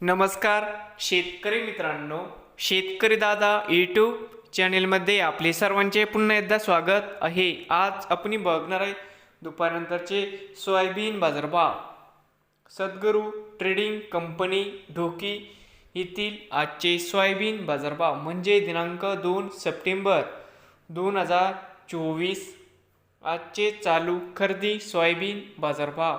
नमस्कार शेतकरी मित्रांनो. शेतकरी दादा यूट्यूब चॅनेलमध्ये आपले सर्वांचे पुन्हा एकदा स्वागत आहे. आज आपण बघणार आहे दुपारनंतरचे सोयाबीन बाजारभाव. सद्गुरू ट्रेडिंग कंपनी ढोकी येथील आजचे सोयाबीन बाजारभाव म्हणजे दिनांक दोन सप्टेंबर दोन हजार चोवीस. आजचे चालू खरेदी सोयाबीन बाजारभाव.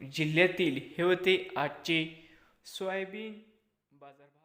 जिल्ह्यातील हे होते आजचे सोयाबीन बाजारभाव